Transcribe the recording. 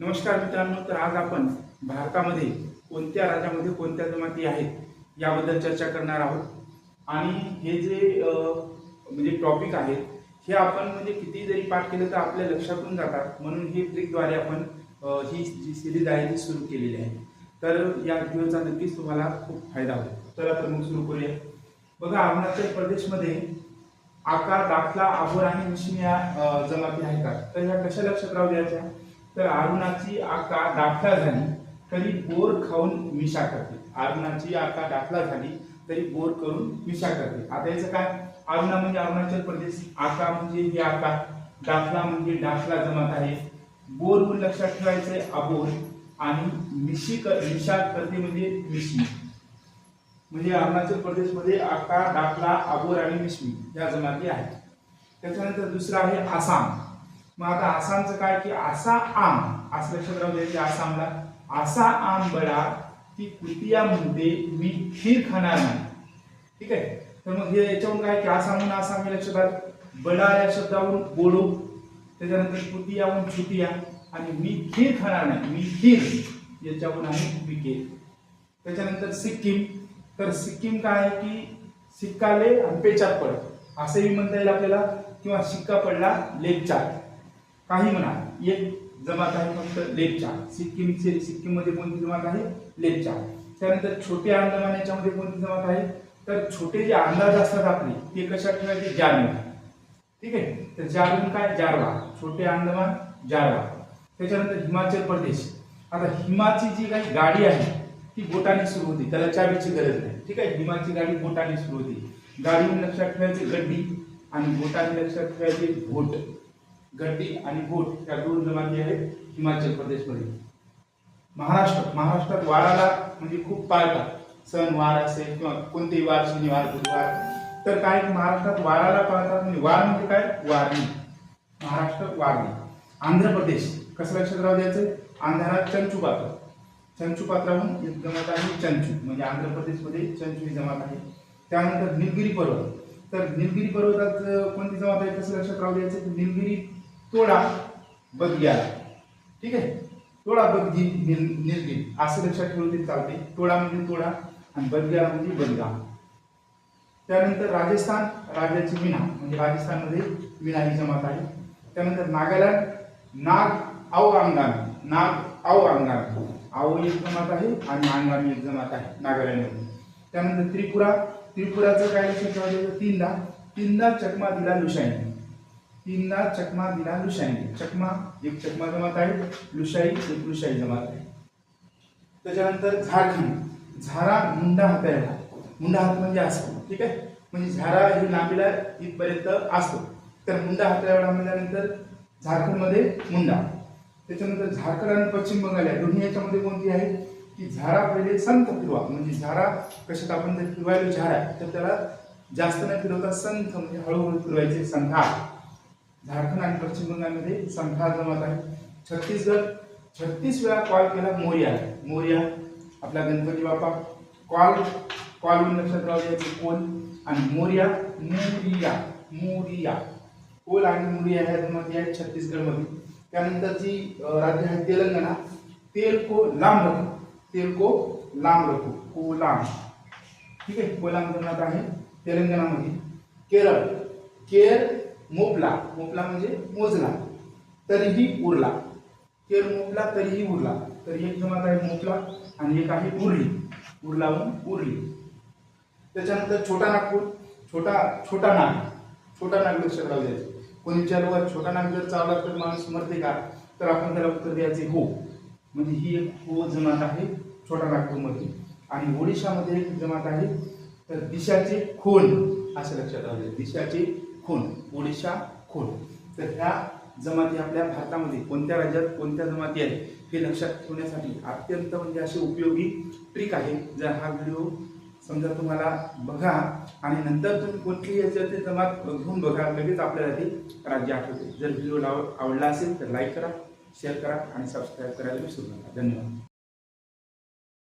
नमस्कार मित्रांनो तर आज आपण भारतामध्ये कोणत्या राज्यामध्ये कोणत्या जमाती आहेत याबद्दल चर्चा करणार आहोत. आणि हे जे म्हणजे टॉपिक आहे हे आपण म्हणजे किती जरी पाठ केलं तर आपल्या लक्षातून जातात. म्हणून ही ट्रिकद्वारे आपण ही जी सिरीज आहे ती सुरू केलेली आहे. तर या व्हिडिओचा नक्कीच तुम्हाला खूप फायदा होईल. चला तर मग सुरू करूया. बघा अरुणाचल प्रदेशमध्ये आकार दाखला आबोर आणि मिशिम या जमाती आहेत. का तर ह्या कशा लक्षात राहू द्यायच्या? तर अरुणाची आका दाखला झाली तरी बोर खाऊन मिशा करते. अरुणाची आका दाखला झाली तरी बोर करून मिशा करते. आता याचं काय? अरुणा म्हणजे अरुणाचल प्रदेश आका म्हणजे हे आका दाखला म्हणजे दाखला जमात आहे. बोर म्हणून लक्षात ठेवायचंय अबोर आणि मिशी कर मिशा करते म्हणजे मिशी म्हणजे अरुणाचल प्रदेशमध्ये आका दाखला आबोर आणि मिश्मी या जमाती आहेत. त्याच्यानंतर दुसरं आहे आसाम. मग आता आसामचं काय की आसा आम असं लक्षात राहू द्यायचे आसामला. आसा आम बडा ती कुतिया म्हणते मी खीर खाणार नाही. ठीक आहे? तर मग हे याच्यावरून काय की आसामहून आसाम हे लक्षात आलं बडा या शब्दावरून बोडो त्याच्यानंतर कुतियाहून छुटिया आणि मी खीर खाणार नाही. मी खीर याच्यावरून आहे विके त्याच्यानंतर सिक्कीम. तर सिक्कीम काय आहे की सिक्काले आणि पेचात पड असंही म्हणता येईल आपल्याला. किंवा शिक्का पडला लेपचार काही म्हणा. एक जमात आहे फक्त लेपचा सिक्कीमचे सिक्कीममध्ये कोणती जमात आहे? लेपचा त्यानंतर छोटे अंदमान याच्यामध्ये कोणती जमात आहे? तर छोटे जे अंदाज असतात आपले ते कशात ठेवायचे? जारवा. ठीक आहे? तर जारून म्हणजे काय? जारवा. छोटे अंदमान जारवा. त्याच्यानंतर हिमाचल प्रदेश. आता हिमाची जी काही गाडी आहे ती बोटाने सुरू होती. त्याला चाबीची गरज नाही. ठीक आहे? हिमाची गाडी बोटाने सुरू होती. गाडी लक्षात ठेवायची गड्डी आणि बोटाने लक्षात ठेवायचे बोट. गड्डी आणि बोट या दोन जमाती आहेत हिमाचल प्रदेशमध्ये. महाराष्ट्र महाराष्ट्रात वाराला म्हणजे खूप पाळतात. सण वार असेल किंवा कोणतेही वार शनिवार बुधवार. तर काय महाराष्ट्रात वाराला पाळतात म्हणजे वार म्हणजे काय? वारणी. महाराष्ट्र वारणी. आंध्र प्रदेश कसं लक्षात राहू द्यायचं? आंध्रात चंचू पात्र. चंचू पात्राहून एक जमात आहे चंचू म्हणजे आंध्र प्रदेशमध्ये चंचू ही जमात आहे. त्यानंतर निलगिरी पर्वत. तर निलगिरी पर्वतात कोणती जमात आहे? कसं लक्षात राहू द्यायचं? तर निलगिरी तोडा बदग्याला ठीक आहे? तोडा बदगी निल निलगिरी असं लक्षात ठेवून ते चालते. तोडा म्हणजे तोडा आणि बदग्या म्हणजे बदगा त्यानंतर राजस्थान राज्याची मीना म्हणजे राजस्थानमध्ये मीना ही जमात आहे. त्यानंतर नागालँड नाग औ अंगामी नाग आओ अंगामी आओ एक जमात आहे आणि अंगामी एक जमात आहे. नागालँडमध्ये. त्यानंतर त्रिपुरा. त्रिपुराचं काय लक्षात ठेवायचं? तीनदा. तीनदा चकमा दिला लुशाईने तीनला चकमा दिला लुशाईने. चकमा एक चकमा जमात आहे लुशाई एक लुशाई जमात आहे. त्याच्यानंतर झारखंड. झारा मुंडा हाताळला मुंडा हात म्हणजे असतो ठीक आहे? म्हणजे झारा ही लांबीला इथपर्यंत असतो. तर मुंडा हाताळला म्हणल्यानंतर झारखंडमध्ये मुंडा. त्याच्यानंतर झारखंड आणि पश्चिम बंगाल या दोन्ही याच्यामध्ये कोणती आहे? की झारा पहिले संत फिरवा. म्हणजे झारा कशात आपण जर फिरवायला झारा तर त्याला जास्त नाही फिरवता संथ म्हणजे हळूहळू फिरवायचे संथा झारखंड आणि पश्चिम बंगालमध्ये संथा जमात आहे. छत्तीसगड छत्तीस वेळा कॉल केला मोर्या. मोर्या आपला गणपती बाप्पा. कॉल कॉल लक्षात राहू द्यायचे कोल आणि मोर्या मोरिया मोरिया. कोल आणि मोरिया ह्या जमाती आहेत छत्तीसगडमध्ये. त्यानंतरची राज्य आहे तेलंगणा. तेलको लांब रखो. तेलको लांब रखो. कोलाम ठीक आहे? कोलाम जमात आहे तेलंगणामध्ये. केरळ. केर मोपला मोपला म्हणजे मोजला. तरीही उरला. केर मोपला तरीही उरला. तर एक जमात आहे मोपला आणि एक आहे उरली. म्हणून उरली. त्याच्यानंतर छोटा नागपूर छोटा छोटा नाग. छोटा नाग लक्षात राहू द्यायचं. कोणी विचारलं छोटा नाग जर चावला तर माणूस मरते का? तर आपण त्याला उत्तर द्यायचे हो. म्हणजे ही एक हो जमात आहे छोटा नागपूरमध्ये. आणि ओडिशामध्ये एक जमात आहे तर दिशाचे खोल असं लक्षात राहू द्या. दिशाचे खून ओडिशा खून. तर ह्या जमाती आपल्या भारतामध्ये कोणत्या राज्यात कोणत्या जमाती आहेत हे लक्षात ठेवण्यासाठी अत्यंत म्हणजे अशी उपयोगी ट्रिक आहे. जर हा व्हिडिओ समजा तुम्हाला बघा आणि नंतर तुम्ही कोणतीही असेल ते जमात घेऊन बघा लगेच आपल्याला ते राज्य आठवते. जर व्हिडिओ आवडला असेल तर लाईक करा शेअर करा आणि सबस्क्राईब करायला विसरू नका. धन्यवाद.